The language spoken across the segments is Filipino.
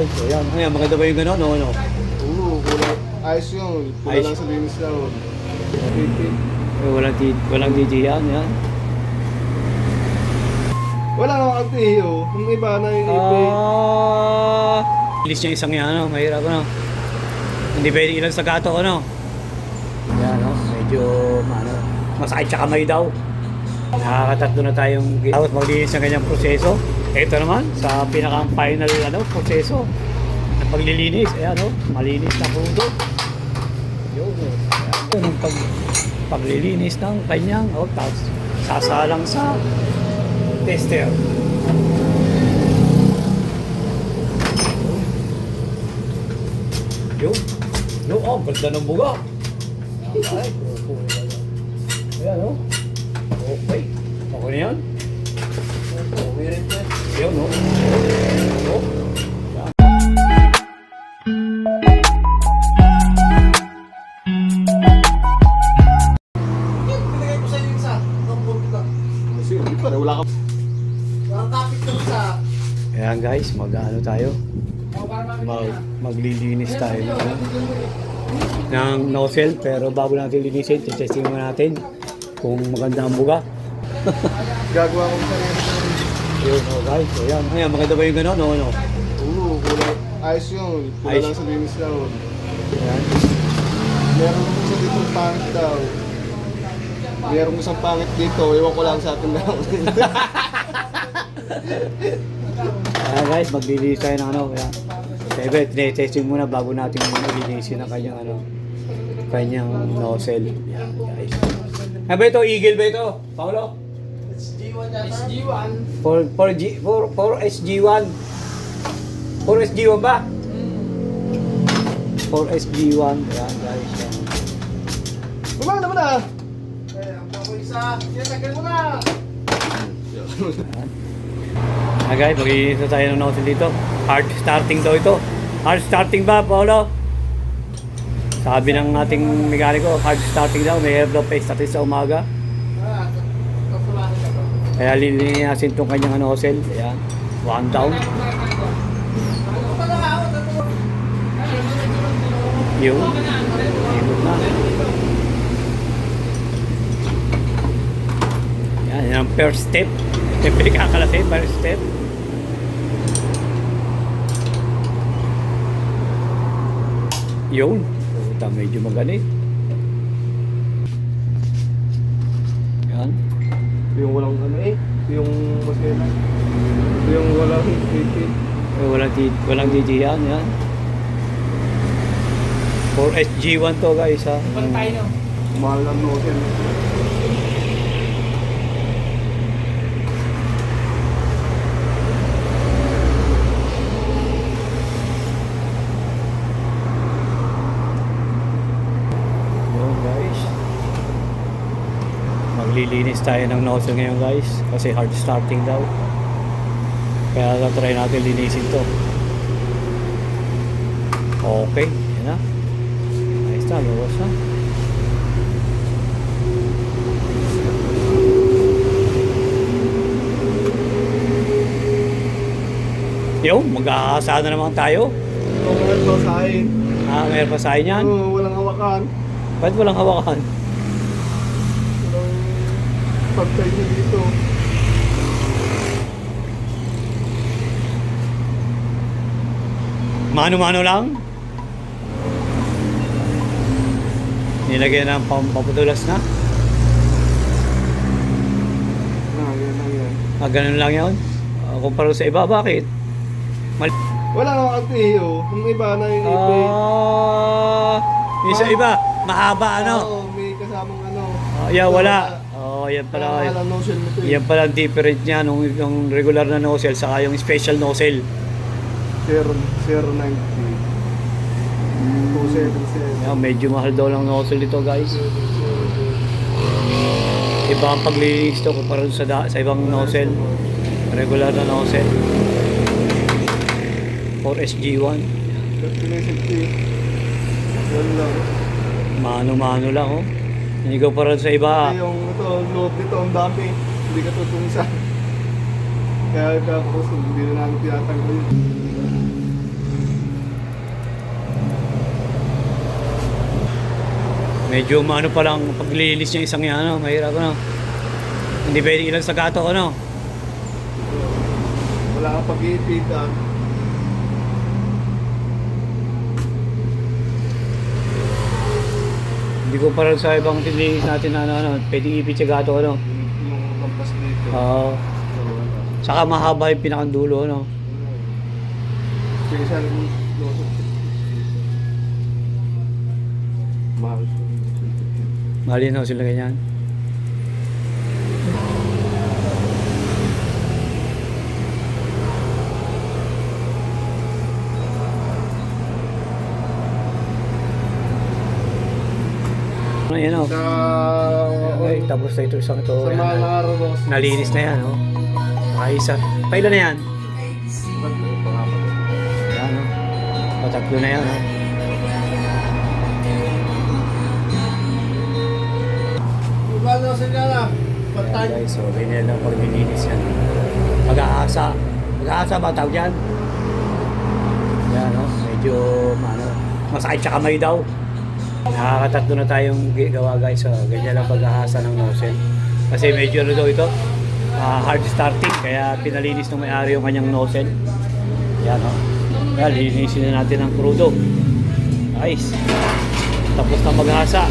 guys. So yan. Ayan, maganda ba yung gano'n? No, no. Oo, kulay. Ayos yun. Ayos. lang sa linis lang. Okay. Eh, walang, di, walang DJ yan. Yan. Wala nang ate, oh. Yung iba na yung ipi. Ah. Ilis niya isang yan, ano. Mahirap, ano. Hindi pwede ilang sa gato, ano. Yan, no. Medyo, ano, masakit sa kamay daw. Nakakatatlo na tayong tapos maglinis ng kanyang proseso. Ito naman, sa pinaka-final ano, proseso ng paglilinis. Ayan, no? malinis na pudo. Yun, oh. Yun ang pag, paglilinis ng kanyang, oh, tapos sasalang sa tester. Yun. Yun, oh, ganda ng buga. Ay. Ayan, oh. Okay. Okay na yan? Okay rin yan. Yun, oh. Oh. Yan. Pinagay ko sa iyo isa. Itong computer. Kasi hindi pa, wala ka. Walang kapit ko sa... Ayan guys, mag-ano tayo? Mag, maglilinis tayo ng, ng nozzle pero bago natin linisin, testing natin kung maganda ang buga. Gagawa ko sa. Yun, oh guys, so yan. Ayan, maganda ba yung gano'n? No, no. Oo, kulay. Ayos yun. Wala Ayos. lang sa linis lang. Ayan. Meron ko sa dito pangit daw. Meron ko isang pangit dito. Ewan ko lang sa atin daw. Ayan guys, maglilinis tayo ng ano. Ayan. Siyempre, tinetesting muna bago natin linisin ang kanyang ano, kanyang nozzle. Ayan guys. Ano ba ito? Eagle ba ito? Paolo? SG1 yata. SG1. For, for, G, for, for SG1. For SG1 ba? For SG1. Ayan guys. Bumang naman ah! Eh, ang ako isa. Tinatagal mo na. Ah guys, maglilinis na tayo ng nozzle dito. Hard starting daw ito. Hard starting ba, Paolo? Sabi ng ating mekaniko, hard starting daw. May air daw pa natin sa umaga. Ah, kapulahan ka to. Kaya lilinisin itong kanyang nozzle. Ayan. One down. Yun. Ikot na. Yan, yan first step. Siyempre kakalasi, first step. Yun. Puta, medyo magaling. Yan. Ito yung walang ano eh. Ito yung masela. Ito yung walang ipi. Eh, walang, di, walang DJ yan, yan. For SG1 to guys ha. Pantay no. Mahal ng nozzle. Yun guys. Maglilinis tayo ng nozzle ngayon guys. Kasi hard starting daw. Kaya try natin linisin to. Okay. Yan na. Ayos na. Luwas na. Yo, mag-aasa na naman tayo. Ito mahal ba sa akin? Ah, mayroon pa sa akin yan. Oo, walang hawakan. Ba't walang hawakan? Pagtay niya dito. Mano-mano lang. Nilagyan ng pampaputulas na. Ah, yan lang yan. Ah, ganun lang yun. Ah, kumpara sa iba, bakit? Mal Wala nang ate, oh. Yung iba na yung ipi. Ah, yung sa iba, mahaba ano. Oo, may kasamang ano. Ah, yan, wala. Oh, yan pala. Wala nozzle mo to eh. Yan pala ang different niya nung yung regular na nozzle saka yung special nozzle. 0, 090. 277. Yan, medyo mahal daw lang nozzle ito, guys. Iba ang paglilinis to kumpara sa, da- sa ibang nozzle. Regular na nozzle. For SG1. 360. Yan lang. Mano-mano lang, oh. Nanigaw pa rin sa iba. Ito yung ang loob nito, ang dami. Hindi ka tutungsan. Kaya tapos hindi na namin tinatanggal yun. Medyo maano pa lang paglilinis niya isang yan, ano, mahirap ano. Hindi pwede ilang sagato ano. Wala kang pag-iipid ah. Hindi ko parang sa ibang tinilis natin na ano, ano, pwede ipit sa gato, ano. Yung lampas. Saka mahaba yung pinakandulo, ano. Lusot. Mahal sila ganyan. Ayan o. Sa... Ay, tapos na ito isang ito. Sa mga oh. araw mo. Nalinis na yan, oh. Ayos ah. Pailan na yan? Ayan, oh. Patatlo na yan, oh. Iba na sa gala. Ayan, Patay. guys, so ganyan lang pag nilinis yan. Mag-aasa. Mag-aasa ba tawag yan? Yan, oh. Medyo, ano, masakit sa kamay daw. Nakakatatlo na tayong gawa guys. So, ganyan lang pag-ahasa ng nozzle. Kasi medyo ano daw ito, ah, hard starting. Kaya pinalinis ng may-ari yung kanyang nozzle. Yan, oh. Yan, linisin na natin ang crudo. Nice. Tapos na maghasa.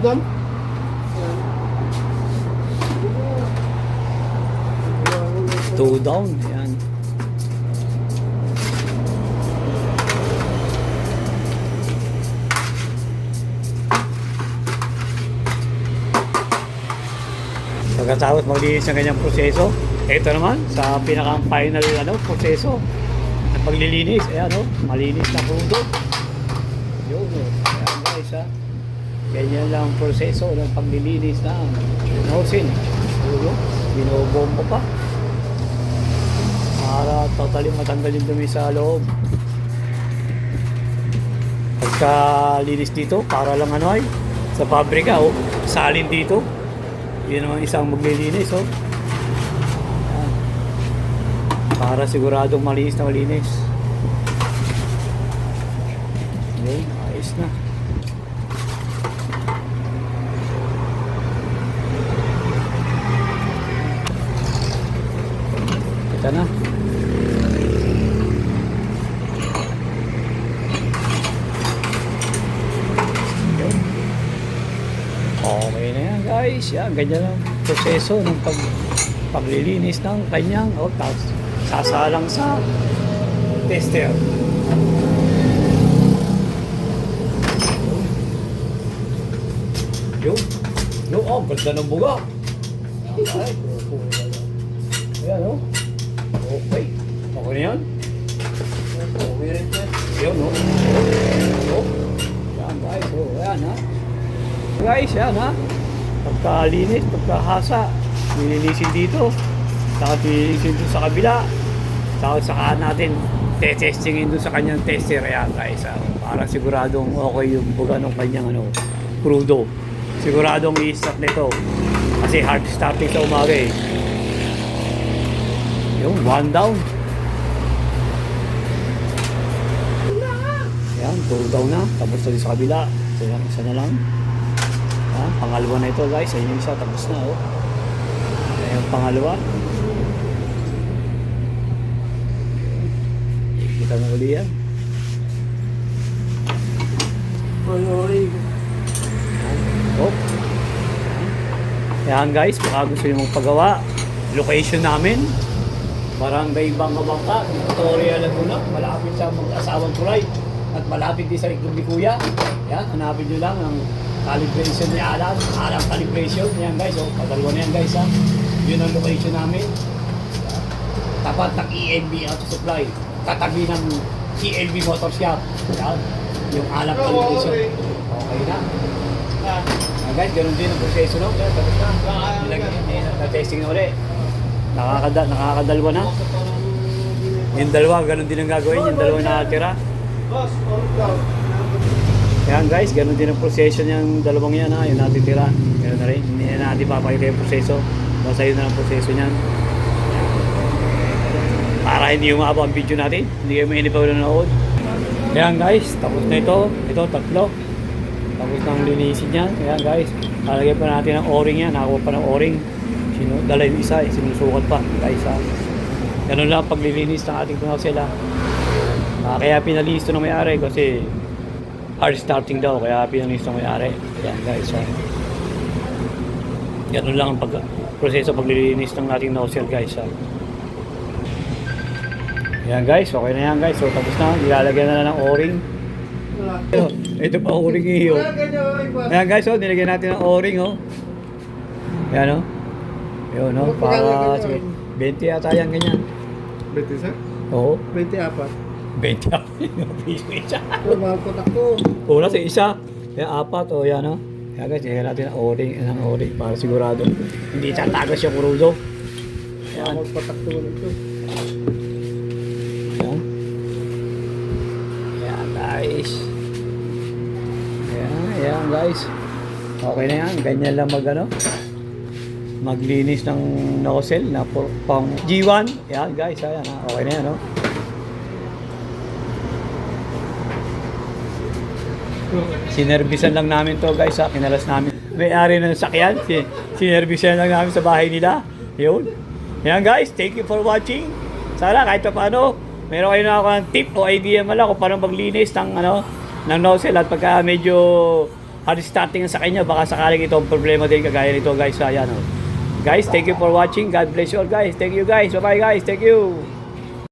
Loob doon? Two down. Yan. Pagkatapos maglinis ng kanyang proseso, ito naman sa pinaka-final ano, proseso ng paglilinis. Ayan o, malinis na pudo. Yun o. Ayan guys ha. Ganyan lang ang proseso ng paglilinis ng nozzle. Pudo. Binobombo pa para totally matanggal yung dumi sa loob. Pagka linis dito, para lang ano ay, sa pabrika, oh, salin dito. Yun naman isang maglilinis, oh. Para siguradong malinis na malinis. Yun, ayos na. Kita na. Yun. Okay na yan Yan, ganyan ang proseso ng pag paglilinis ng kanyang o tapos sasalang sa tester. Yun. Yun, oh, ganda ng buga. Ay, Ayan, oh. Okay. Okay na yan. Yun, no? Oh. Yan, guys. Oh, ayan, ha? Guys, yan, ha? Pagkalinis, pagkahasa, nilinisin dito. Saka nilinisin dito sa kabila. Saka saka natin testingin doon sa kanyang tester. Ayan, guys, ha? Para siguradong okay yung buga ng kanyang, ano, crudo. Siguradong i-start nito. Kasi hard starting sa umaga, eh. Yung one down. Yan, two down na. Tapos sa kabila. So yan, isa na lang. Pangalawa na ito guys. Ayun yung isa, tapos na oh. Ayan yung pangalawa. Kita mo uli yan. Oy, oy. Oh. Yan guys, baka gusto nyo magpagawa. Location namin. Barangay Bangka Bangka, Victoria Laguna, malapit sa mag-asawang tulay at malapit din sa ni Kuya. Yan, hanapin nyo lang ang calibration ni Alan, Alan calibration. Yan guys, oh, padalwa na yan guys ha. Yun ang location namin. Tapat ng EMB Auto Supply. Katabi ng EMB Motor Shop. Yan. Yung Alan calibration. Okay na. Ah, guys, ganun din ang proseso no. Tapos na. Din na testing na ulit. Nakakada, nakakadalwa na. Yung dalawa, ganun din ang gagawin. Yung dalawa na natira. Boss, all down. Ayan guys, ganun din ang proseso niyang dalawang yan ha, yung natitira. Ganun na rin, hindi na natin papakita yung proseso. Basta yun na ang proseso niyan. Para hindi umaba ang video natin, hindi kayo mainip pa nanonood. Ayan guys, tapos na ito. Ito, tatlo. Tapos nang linisin yan. Ayan guys, lalagyan pa natin ng o-ring yan. Nakakuha pa ng o-ring. Sino, dala yung isa, eh, sinusukat pa. Guys ha. Ganun lang ang paglilinis ng ating tunnel ha. Ah, kaya pinalinis ito ng may-ari kasi hard starting daw kaya pinalinis ng may-ari. Ayan guys. ha. Ganun lang ang pag proseso paglilinis ng ating nozzle guys. Ha. Ayan guys, okay na yan guys. So tapos na, ilalagyan na lang ng o-ring. Ito, ito pa o-ring iyo. Ayan guys, oh, nilagyan natin ng o-ring oh. Ayan oh. Yun oh, para sige. 20 yata yan ganyan. 20 sir? Oo, 24. 20 ako. Piso isa. Oh, mahal ko takbo. Una sa isa, kaya apat o yan o. Kaya guys, nilagyan natin ng o-ring, ng o-ring para sigurado. Hindi tatagas yung kurudo. Ayan. Magpatakbo nito. Ayan. Ayan guys. Ayan, ayan guys. Okay na yan. Ganyan lang mag ano. Maglinis ng nozzle na pang G1. Ayan guys. Ayan. ha. Okay na yan. No? Sinervisan lang namin to guys ha. Kinalas namin. May-ari ng sakyan. Si, sinervisan lang namin sa bahay nila. Yun. Yan guys. Thank you for watching. Sana kahit pa paano, meron kayo na ako ng tip o idea mala kung paano maglinis ng ano ng nozzle at pagka medyo hard starting sa kanya baka sakaling ito ang problema din kagaya nito guys ayan oh. guys thank you for watching God bless you all guys thank you guys bye bye guys thank you